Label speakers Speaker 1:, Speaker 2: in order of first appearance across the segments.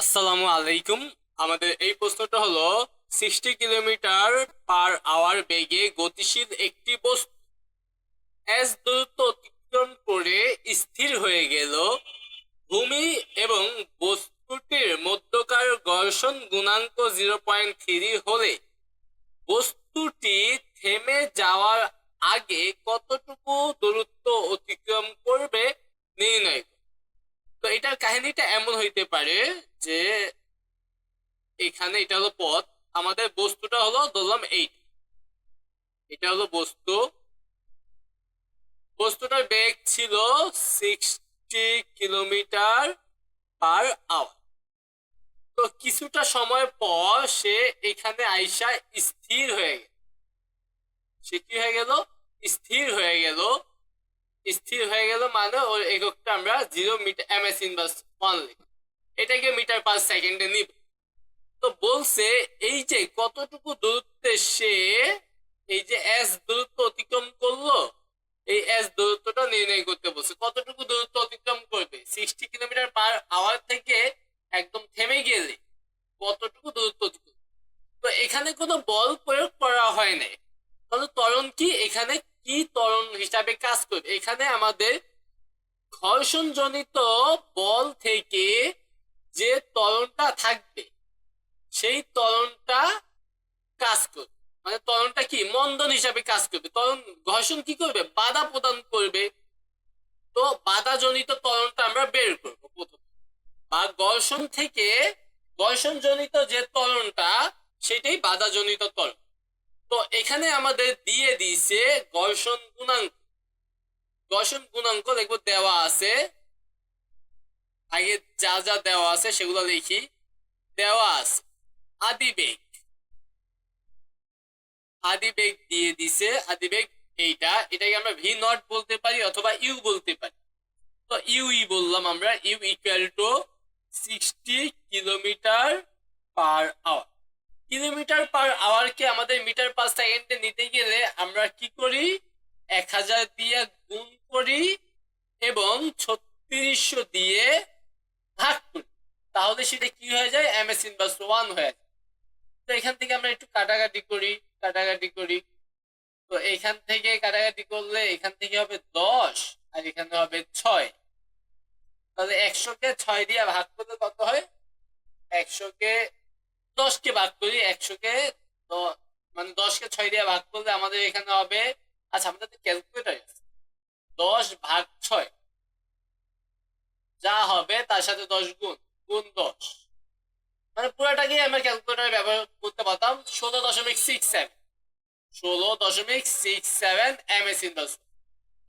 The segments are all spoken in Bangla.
Speaker 1: আসসালামু আলাইকুম। আমাদের এই প্রশ্নটা হলো সিক্সটি কিলোমিটার পার আওয়ার বেগে গতিশীল একটি বস্তু এস দূরত্ব অতিক্রম করে স্থির হয়ে গেল। ভূমি এবং বস্তুটির মধ্যকার ঘর্ষণ গুণাঙ্ক জিরো পয়েন্ট থ্রি হলে বস্তুটি থেমে যাওয়ার আগে কতটুকু দূরত্ব অতিক্রম করবে নির্ণয় এটার কাহিনীটা এমন হইতে পারে যে এখানে এটা হলো পথ, আমাদের বস্তুটা হলো ধরলাম এইট। এটা হলো বস্তু। বস্তুটার বেগ ছিল সিক্সটি কিলোমিটার পার আওয়ার তো কিছুটা সময় পর সে এখানে আইসা স্থির হয়ে গেল। সে কি হয়ে গেল? স্থির হয়ে গেল। স্থির হয়ে গেল মানে ওর এককটা আমরা zero metre M S inverse one লিখব এটাকে মিটার পার সেকেন্ডে নিব। তো বলছে, এই যে কতটুকু দূরত্বে সে এই যে এস দূরত্ব অতিক্রম করল, এই এস দূরত্বটা নির্ণয় করতে বলছে। কতটুকু দূরত্ব অতিক্রম করবে? সিক্সটি কিলোমিটার পার আওয়ার থেকে একদম থেমে গেলে কতটুকু দূরত্ব অতিক্রম তো এখানে কোনো বল প্রয়োগ করা হয় নাই। তাহলে ত্বরণ কি এখানে কি ত্বরণ হিসাবে কাজ করবে এখানে আমাদের ঘর্ষণজনিত বল থেকে যে ত্বরণটা থাকবে, সেই ত্বরণটা কাজ করবে মানে ত্বরণটা কি? মন্দন হিসাবে কাজ করবে। ত্বরণ ঘর্ষণ কি করবে? বাধা প্রদান করবে। তো বাধাজনিত ত্বরণটা আমরা বের করব প্রথম। বা ঘর্ষণ থেকে ঘর্ষণজনিত যে ত্বরণটা সেটাই বাধাজনিত ত্বরণ তো এখানে আমাদের দিয়ে দিছে ঘর্ষণ গুণাঙ্ক। ঘর্ষণ গুণাঙ্ক দেখব দেওয়া আছে। আগে যা যা দেওয়া আছে সেগুলো লিখি। দেওয়া আছে। আদিবেগ। আদিবেগ দিয়ে দিছে। আদিবেগ এইটা। এটাকে আমরা ভি নট বলতে পারি অথবা ইউ বলতে পারি। তো ইউ ই বললাম আমরা। U equal to sixty kilometre per hour kilometre per আওয়ারকে আমাদের মিটার পার সেকেন্ডে নিতে গেলে আমরা কি করি? এক হাজার দিয়ে গুণ করি এবং ছত্রিশশো দিয়ে ভাগ করি। তাহলে সেটা কি হয়ে যায়? এম এস ইনভার্স ওয়ান হয়ে যায়। তো এখান থেকে আমরা একটু কাটাকাটি করি কাটাকাটি করি। তো এখান থেকে কাটাকাটি করলে এখান থেকে হবে দশ আর এখানে হবে ছয়। তাহলে একশোকে ছয় দিয়ে ভাগ করলে কত হয়? একশোকে দশকে ভাগ করি, একশোকে মানে দশকে ছয় দিয়ে ভাগ করলে আমাদের এখানে হবে আচ্ছা আমাদের ক্যালকুলেটার দশ ভাগ ছয়। যা হবে তার সাথে দশ গুণ গুণ দশ। মানে পুরোটাকে আমরা ক্যালকুলেটার ব্যবহার করতে পারতাম ষোলো দশমিক সিক্স সেভেন ষোলো দশমিক six seven M S in দশ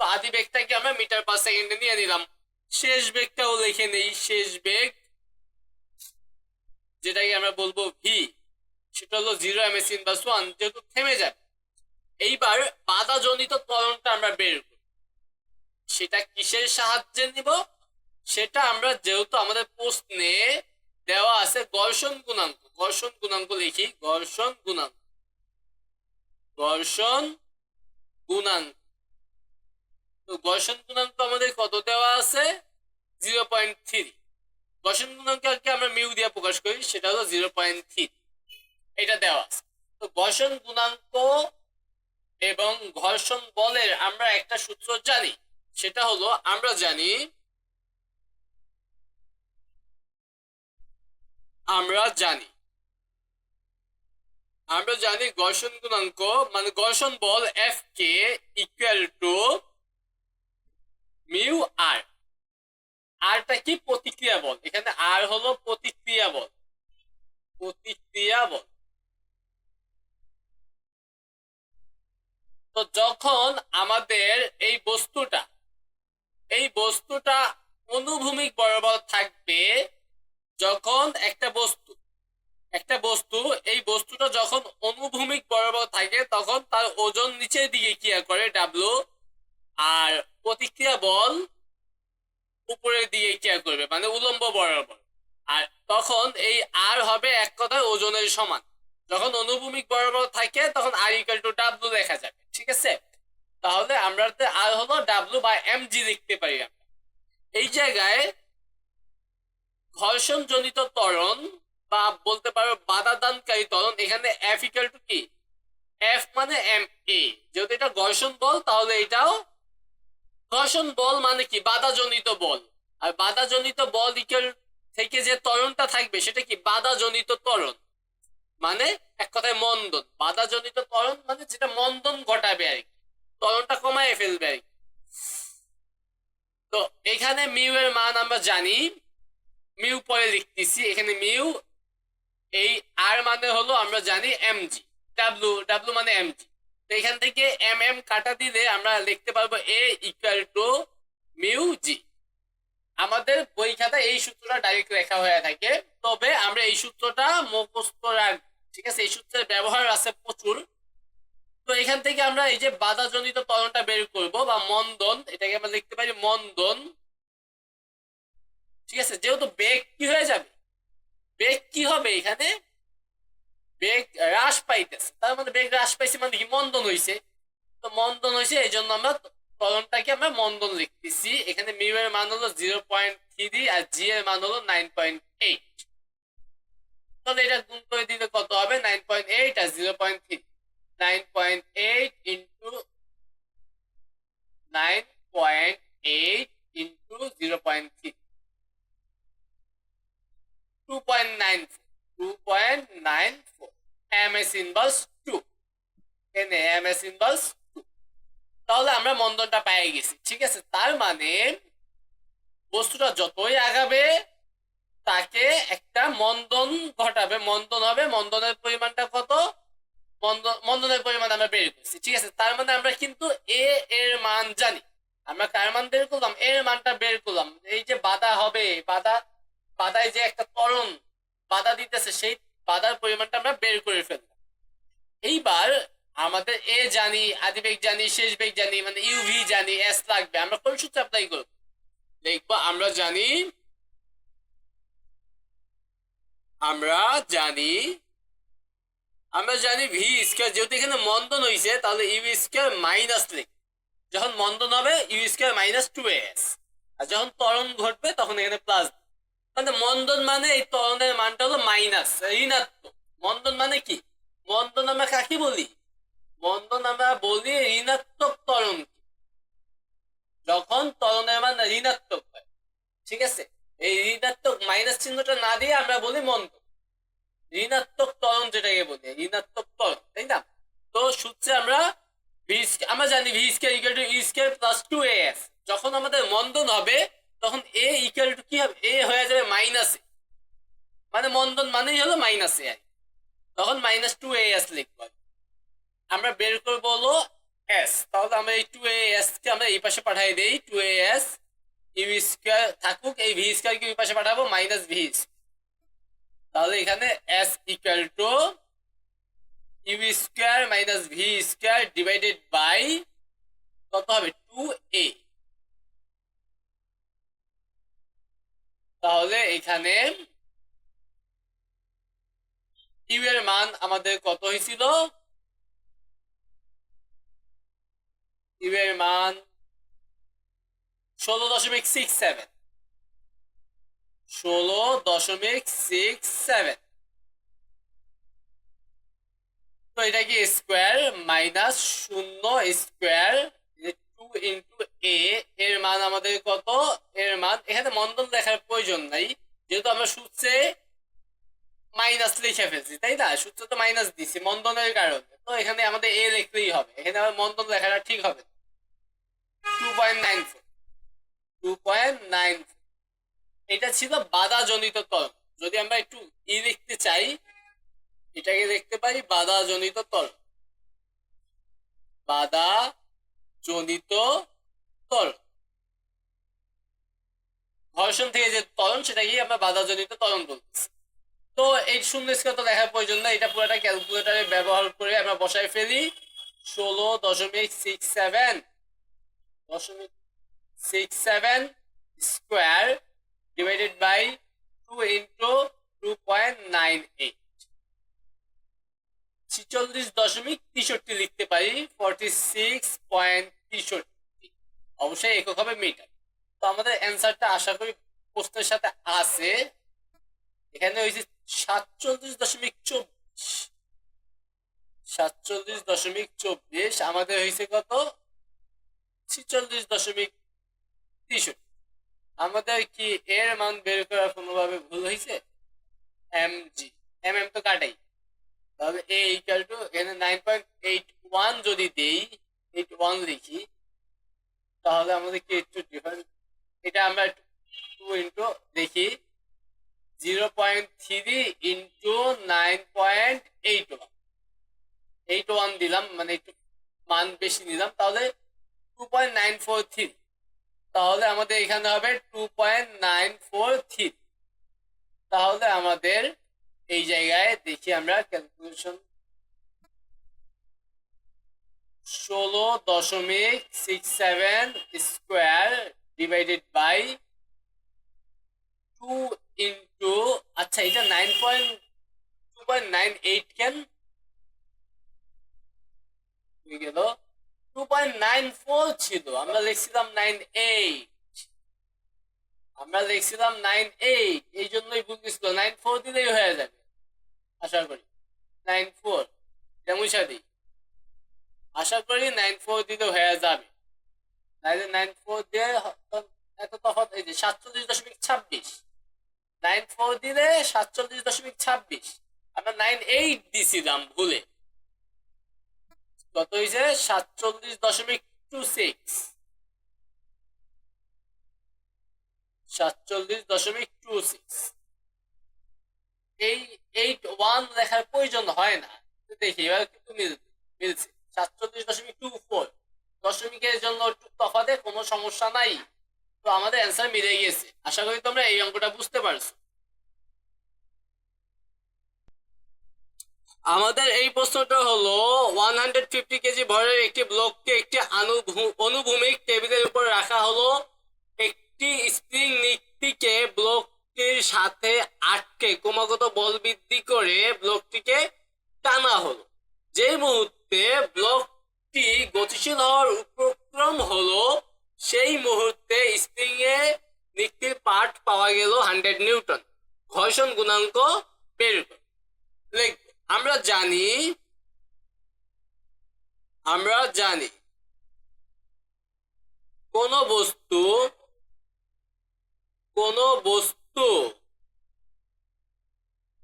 Speaker 1: তো আদি বেগটাকে আমরা মিটার পার সেকেন্ডে নিয়ে নিলাম। শেষ বেগটাও লিখে নেই, শেষ বেগ যেটাকে আমরা বলব ভি সেটা হলো zero M S inverse one যেহেতু থেমে যায়, এইবার বাধাজনিত ত্বরণটা আমরা বের করি সেটা কিসের সাহায্যে নিব? সেটা আমরা যেহেতু আমাদের প্রশ্নে দেওয়া আছে ঘর্ষণ গুণাঙ্ক। ঘর্ষণ গুণাঙ্ক লিখি, ঘর্ষণ গুণাঙ্ক। ঘর্ষণ গুণাঙ্ক। তো ঘর্ষণ গুণাঙ্ক আমাদের কত দেওয়া আছে? জিরো পয়েন্ট থ্রি ঘর্ষণ গুণাঙ্ককে আমরা মিউ দিয়ে প্রকাশ করি, সেটা হলো জিরো পয়েন্ট থ্রি এটা দেওয়া তো ঘর্ষণ গুণাঙ্ক এবং ঘর্ষণ বলের আমরা একটা সূত্র জানি, সেটা হলো আমরা জানি আমরা জানি। আমরা জানি ঘর্ষণ গুণাঙ্ক মানে ঘর্ষণ বল F K equal to mu R আরটা কি? প্রতিক্রিয়া বল এখানে আর হলো প্রতিক্রিয়া বল প্রতিক্রিয়া বল তো যখন আমাদের এই বস্তুটা এই বস্তুটা অনুভূমিক বরাবর থাকবে, যখন একটা বস্তু একটা বস্তু, এই বস্তুটা যখন অনুভূমিক বরাবর থাকে, তখন তার ওজন নিচের দিকে ক্রিয়া করে ডাব্লু আর প্রতিক্রিয়া বল উপরের দিকে ক্রিয়া করবে মানে উলম্ব বরাবর। আর তখন এই আর হবে এক কথায় ওজনের সমান। যখন অনুভূমিক বরাবর থাকে, তখন আর ইকুয়াল টু ডাব্লু লেখা যাবে, ঠিক আছে? তাহলে আমরা আর হলো ডাব্লু বা এম জি লিখতে পারি আমরা। এই জায়গায় ঘর্ষণ জনিত ত্বরণ বা বলতে পারো বাধা দানকারী ত্বরণ, এখানে এফ ইকাল টু কি? এফ মানে এম এ যদি এটা ঘর্ষণ বল, তাহলে এটাও ঘর্ষণ বল মানে কি? বাধাজনিত বল। আর বাধাজনিত বল ইকাল থেকে যে ত্বরণটা থাকবে, সেটা কি? বাধাজনিত ত্বরণ। মানে এক কথায় মন্দন। বাধাজনিত ত্বরণ মানে যেটা মন্দন ঘটাবে আর কি। ত্বরণটা কমায় ফেলবে আর কি। তো এখানে মিউ এর মান আমরা জানি। মিউ পরে লিখতেছি। এখানে মিউ, এই আর মানে হলো আমরা জানি এমজি ডাব্লু ডাব্লু মানে এমজি এখান থেকে এম এম কাটা দিলে আমরা লিখতে পারব a equal to mu g. আমাদের বই খাতা এই সূত্রটা ডাইরেক্ট লেখা হয়ে থাকে। তবে আমরা এই সূত্রটা মুখস্থ রাখ ঠিক আছে, এই সূত্রের ব্যবহার আছে প্রচুর। তো এখান থেকে আমরা এই যে বাধাজনিত ত্বরণটা বের করব বা মন্দন, এটাকে আমরা লিখতে পারি মন্দন। ঠিক আছে, যেহেতু বেগ কি হয়ে যাবে? বেগ কি হবে এখানে? বেগ হ্রাস পাইতেছে। তার মানে বেগ হ্রাস পাইছে মানে কি? মন্দন হইছে। তো মন্দন হয়েছে এই জন্য আমরা ত্বরণটাকে আমরা মন্দন লিখতেছি। এখানে মিউ এর মান হলো জিরো পয়েন্ট থ্রি আর জি এর মান হলো নাইন পয়েন্ট এইট তাহলে এটা গুণ করে দিলে কত হবে? নাইন পয়েন্ট এইট আর zero point three nine point eight into nine point eight into zero point three two point nine two point nine four M S inverse two তাহলে আমরা মন্দনটা পেয়ে গেছি, ঠিক আছে? তার মানে বস্তুটা যতই আগাবে, তাকে একটা মন্দন ঘটাবে। মন্দন হবে, মন্দনের পরিমাণটা কত? মন্দন মন্দনের পরিমাণ আমরা বের করছি, ঠিক আছে? তার মানে আমরা কিন্তু এ এর মান জানি। আমরা কার মান বের করলাম? এর মানটা বের করলাম। এই যে বাধা হবে, বাধা, বাধায় যে একটা ত্বরণ বাধা দিতেছে, সেই বাধার পরিমাণটা আমরা বের করে ফেললাম। এইবার আমাদের এ জানি আদি বেগ জানি, শেষ বেগ জানি মানে ইউভি জানি, এস লাগবে, আমরা কোন সূত্র অ্যাপ্লাই করব? দেখব, আমরা জানি আমরা জানি আমরা জানি ভি স্কয়ার যেহেতু এখানে মন্দন হয়েছে তাহলে ইউ স্কয়ার মাইনাস লিখ যখন মন্দন হবে U square minus two S আর যখন তরণ ঘটবে, তখন এখানে প্লাস মানে মন্দন মানে এই ত্বরণের মানটা হলো মাইনাস ঋণাত্মক মন্দন মানে কি? মন্দন আমরা কাকে বলি? মন্দন আমরা বলি ঋণাত্মক ত্বরণ যখন ত্বরণের মান ঋণাত্মক হয়, ঠিক আছে? এই ঋণাত্মক মাইনাস চিহ্নটা না দিয়ে আমরা বলি মন্দন। ঋণাত্মক ত্বরণ যেটাকে বলি, ঋণাত্মক ত্বরণ তাই না? তো সূত্রে আমরা আমরা জানি V square equal to E plus two A S যখন আমাদের মন্দন হবে তখন এ ইকুয়াল টু কি হবে? এ হয়ে যাবে মাইনাস এ মানে মন্দন মানেই হলো মাইনাস এ তখন মাইনাস টু এ এস লিখব। আমরা বের করব হলো এস তাহলে আমরা এই টু এ এস কে আমরা এই পাশে পাঠাই দেই। Two A S U square থাকুক, এই ভি স্কয়ার কে ওই পাশে পাঠাবো মাইনাস ভি তাহলে এখানে S equal to U square minus V square divided by কত হবে? টু এ তাহলে এখানে ইউ এর মান আমাদের কত হয়েছিল? ইউ এর মান ষোলো দশমিক সিক্স সেভেন ষোলো দশমিক সিক্স সেভেন তো এটা কি স্কোয়ার মাইনাস শূন্য স্কোয়ার ইন্টু এ এর মান আমাদের কত? এর মান, এখানে মন্দন দেখার প্রয়োজন নাই। যেহেতু আমরা সূত্রে মাইনাস লিখে ফেলছি, তাই না? সূত্র তো মাইনাস দিছি মন্দনের কারণে। তো এখানে আমাদের এ লিখলেই হবে। এখানে আমার মন্দন লেখাটা ঠিক হবে two point nine two point nine এটা ছিল বাধাজনিত ত্বরণ যদি আমরা একটু ই লিখতে চাই, এটাকে দেখতে পারি বাধাজনিত ত্বরণ বাধা জনিত ত্বরণ ঘর্ষণ থেকে যে ত্বরণ সেটাকে আমরা বাধাজনিত ত্বরণ বলতেছি তো এই শূন্য স্কেল তো দেখার প্রয়োজন না এটা পুরোটা ক্যালকুলেটারে ব্যবহার করে আমরা বসাই ফেলি। ষোলো দশমিক সিক্স সেভেন দশমিক six seven square divided by two into two point nine eight ছিচল্লিশ দশমিক তেষট্টি লিখতে পারি ফর্টি সিক্স পয়েন্ট তেষট্টি অবশ্যই একক হবে মিটার তো আমাদের অ্যান্সারটা আশা করি প্রশ্নের সাথে আছে। এখানে হয়েছে সাতচল্লিশ দশমিক চব্বিশ। সাতচল্লিশ দশমিক চব্বিশ, আমাদের হয়েছে কত? ছিচল্লিশ দশমিক তেষট্টি। আমাদের কি এর মান বের করা কোনোভাবে ভুল হয়েছে? এম জি এম এম তো কাটাই। তাহলে এ টু এখানে নাইন পয়েন্ট এইট ওয়ান যদি দেই এইট ওয়ান লিখি তাহলে আমাদের কি একটু ডিফারেন্স এটা আমরা টু ইন্টু দেখি zero point three into nine point eight one eight one দিলাম মানে একটু মান বেশি নিলাম, তাহলে two point nine four three তাহলে আমাদের এখানে হবে two point nine four three তাহলে আমাদের এই জায়গায় দেখি আমরা ক্যালকুলেশন ষোলো দশমিক six seven square divided by two into আচ্ছা এটা nine point two point nine eight কেন? গেল। টু পয়েন্ট নাইন ফোর ছিল, আমরা লিখছিলাম নাইন এইট আমরা লিখছিলাম নাইন এইট এই জন্যই ভুল গেছিল নাইন ফোর দিলেই হয়ে যাবে। আশা করি। নাইন ফোর মুছা দিই আশা করি নাইন ফোর দিলে হয়ে যাবে। নাইন ফোর দিয়ে এত তফাৎ, এই যে সাতচল্লিশ দশমিক ছাব্বিশ। নাইন ফোর দিলে সাতচল্লিশ দশমিক ছাব্বিশ। আমরা নাইন এইট দিছিলাম ভুলে। কত হয়েছে? সাতচল্লিশ দশমিক টু সিক্স সাতচল্লিশ দশমিক টু সিক্স এই এইট ওয়ান লেখার প্রয়োজন হয় না। দেখি, এবার কিন্তু মিল- মিলছে। সাতচল্লিশ দশমিক টু ফোর দশমিকের জন্য তফাতে কোনো সমস্যা নাই। তো আমাদের অ্যান্সার মিলে গিয়েছে। আশা করি তোমরা এই অঙ্কটা বুঝতে পারছ। আমাদের এই প্রশ্নটা হলো ওয়ান হান্ড্রেড ফিফটি কেজি ভরের একটি ব্লককে একটি অনুভূমিক টেবিলের উপর রাখা হলো। একটি স্প্রিং নিকটিকে ব্লকটির সাথে আটকে ক্রমাগত বল বৃদ্ধি করে ব্লকটিকে টানা হলো। যে মুহূর্তে ব্লকটি গতিশীল হওয়ার উপক্রম হলো, সেই মুহূর্তে স্প্রিং এ নিকটির পার্ট পাওয়া গেল হান্ড্রেড নিউটন, ঘর্ষণ গুণাঙ্ক বের আমরা জানি আমরা জানি, কোন বস্তু কোন বস্তু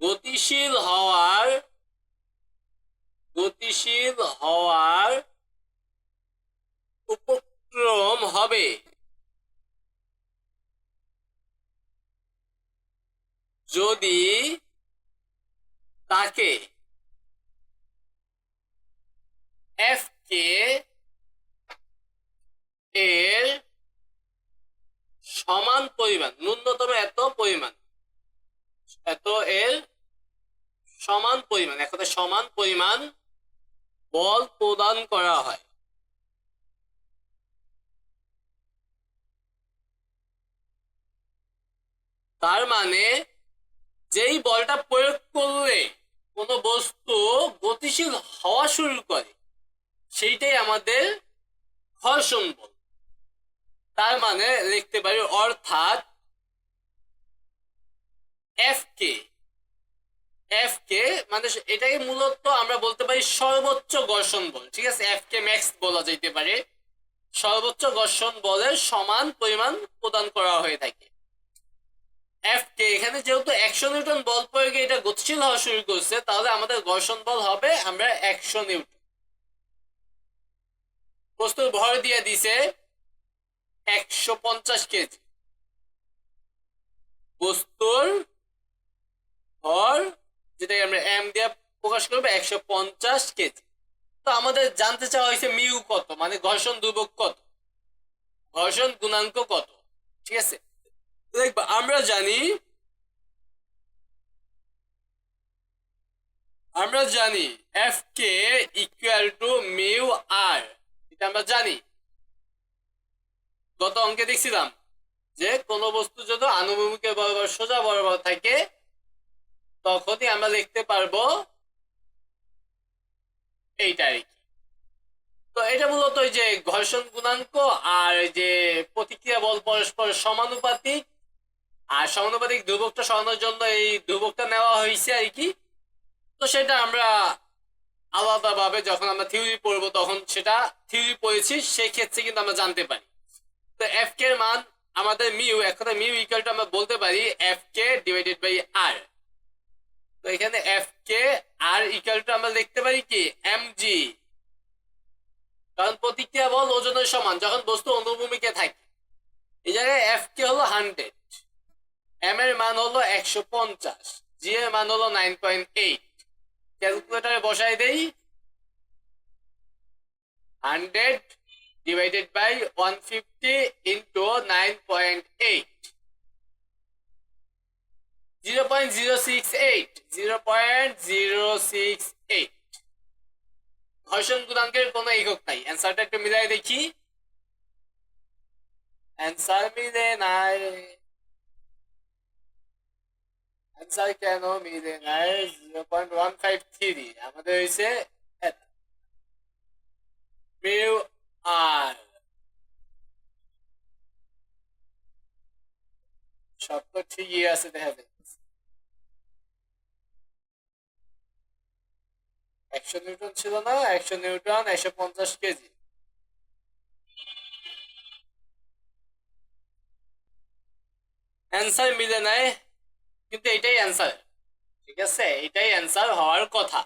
Speaker 1: গতিশীল হওয়ার গতিশীল হওয়ার উপক্রম হবে। যদি তাকে এফ কে এর সমান পরিমাণ, ন্যূনতম এত পরিমাণ, এত এর সমান পরিমাণ, এক সমান পরিমাণ বল প্রদান করা হয়। তার মানে যেই বলটা প্রয়োগ করলে কোনো বস্তু গতিশীল হওয়া শুরু করে, সেইটাই আমাদের ঘর্ষণ বল। তার মানে লিখতে পারি অর্থাৎ এফ কে এফ কে মানে এটাকে মূলত আমরা বলতে পারি সর্বোচ্চ ঘর্ষণ বল। ঠিক আছে? এফ কে ম্যাক্স বলা যেতে পারে। সর্বোচ্চ ঘর্ষণ বলের সমান পরিমাণ প্রদান করা হয়ে থাকে। এফ কে এখানে যেহেতু একশো নিউটন বল প্রয়োগে এটা গতিশীল হওয়া শুরু করছে, তাহলে আমাদের ঘর্ষণ বল হবে আমরা একশো নিউটন। বস্তুর ভর দিয়ে দিছে একশো পঞ্চাশ কেজি। বস্তুর ভর যেটাকে আমরা এম দিয়ে প্রকাশ করব, একশো পঞ্চাশ কেজি। তো আমাদের জানতে চাওয়া হয়েছে মিউ কত? মানে ঘর্ষণ দুর্ভোগ কত? ঘর্ষণ গুণাঙ্ক কত? ঠিক আছে? দেখবা, আমরা জানি আমরা জানি F K equal to mu R এটা আমরা জানি। গত অঙ্কে দেখছিলাম যে কোন বস্তু যদি আনুভূমিকের বরাবর সোজা বরাবর থাকে তখনই আমরা লিখতে পারব এইটা আর তো এটা মূলত যে ঘর্ষণ গুণাঙ্ক আর যে প্রতিক্রিয়া বল পরস্পর সমানুপাতিক আর সমানুপাতিক ধ্রুবকটা সরানোর জন্য এই ধ্রুবকটা নেওয়া হয়েছে আর কি। তো সেটা আমরা আলাদাভাবে যখন আমরা থিওরি পড়ব তখন সেটা থিওরি পড়েছি সেই ক্ষেত্রে কিন্তু আমরা জানতে পারি। তো এফ কে এর মান আমাদের মিউ এখন মিউ ইকুয়াল টু আমরা বলতে পারি F K divided by R তো এখানে F K R equal to আমরা লিখতে পারি কি? এম জি কারণ প্রতিক্রিয়া বল ওজনের সমান, যখন বস্তু অনুভূমিকে থাকে। এই জায়গায় এফ কে হলো হান্ড্রেড এম এর মান হলো একশো পঞ্চাশ। জি এর মান হলো নাইন পয়েন্ট এইট ক্যালকুলেটারে বসাই দেই। Hundred divided by one fifty into nine point eight zero point zero six eight zero point zero six eight ঘর্ষণ গুণাঙ্কের কোনো একক নাই। অ্যান্সারটা একটু মিলাই দেখি। অ্যান্সার মিলে নাই। অ্যান্সার কেন মিলে নাই? Zero point one five three আমাদের হয়েছে মিউ আর। সব তো ঠিকই আছে, দেখা যাচ্ছে একশো নিউটন ছিল না, একশো নিউটন একশো পঞ্চাশ কেজি। অ্যান্সার মিলে নাই, কিন্তু এটাই অ্যান্সার ঠিক আছে? এটাই অ্যান্সার হওয়ার কথা।